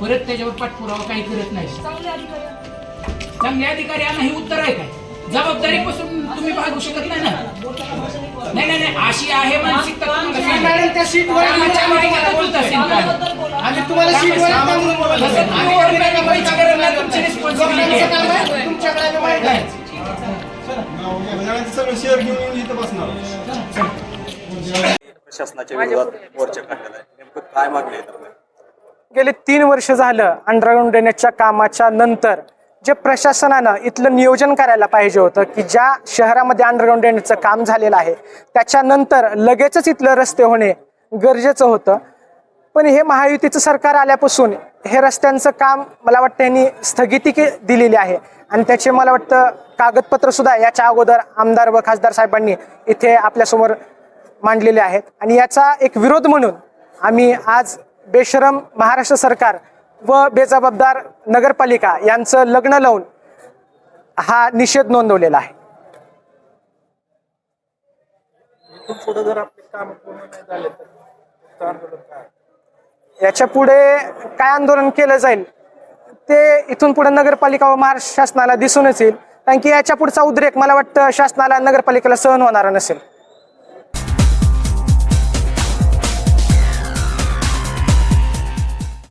परत त्याच्यावर पाठपुरावा काही करत नाही. चांगले अधिकारी यांना ही उत्तर आहे काय? जबाबदारीपासून तुम्ही भागू शकत नाही ना? नाही. नाही नाही अशी आहे मानसिकता तुम्हाला. मॅडम त्या बोलत असेल का? आम्ही तुमची आहे. तुमच्याकडे आम्ही माहिती आहे. सगळं शेअर घेऊन इथं बसणार. प्रशासनाच्या विरोधात मोर्चा काढलेला आहे नेमकं काय मागणी आहे तर? गेले तीन वर्ष झालं अंडरग्राऊंड ड्रेनेजच्या कामाच्या नंतर जे प्रशासनानं इथलं नियोजन करायला पाहिजे होतं की ज्या शहरामध्ये अंडरग्राऊंड ड्रेनेजचं काम झालेलं आहे त्याच्यानंतर लगेचच इथलं रस्ते होणे गरजेचं होतं. पण हे महायुतीचं सरकार आल्यापासून हे रस्त्यांचं काम मला वाटतं यांनी स्थगिती के दिलेली आहे. आणि त्याचे मला वाटतं कागदपत्र सुद्धा याच्या अगोदर आमदार व खासदार साहेबांनी इथे आपल्यासमोर मांडलेले आहेत. आणि याचा एक विरोध म्हणून आम्ही आज बेशरम महाराष्ट्र सरकार व बेजबाबदार नगरपालिका यांचं लग्न लावून हा निषेध नोंदवलेला आहे. याच्यापुढे काय आंदोलन केलं जाईल ते इथून पुढे नगरपालिका व महाराष्ट्र शासनाला दिसूनच येईल. कारण की याच्या पुढचा उद्रेक मला वाटतं शासनाला नगरपालिकेला सहन होणारा नसेल.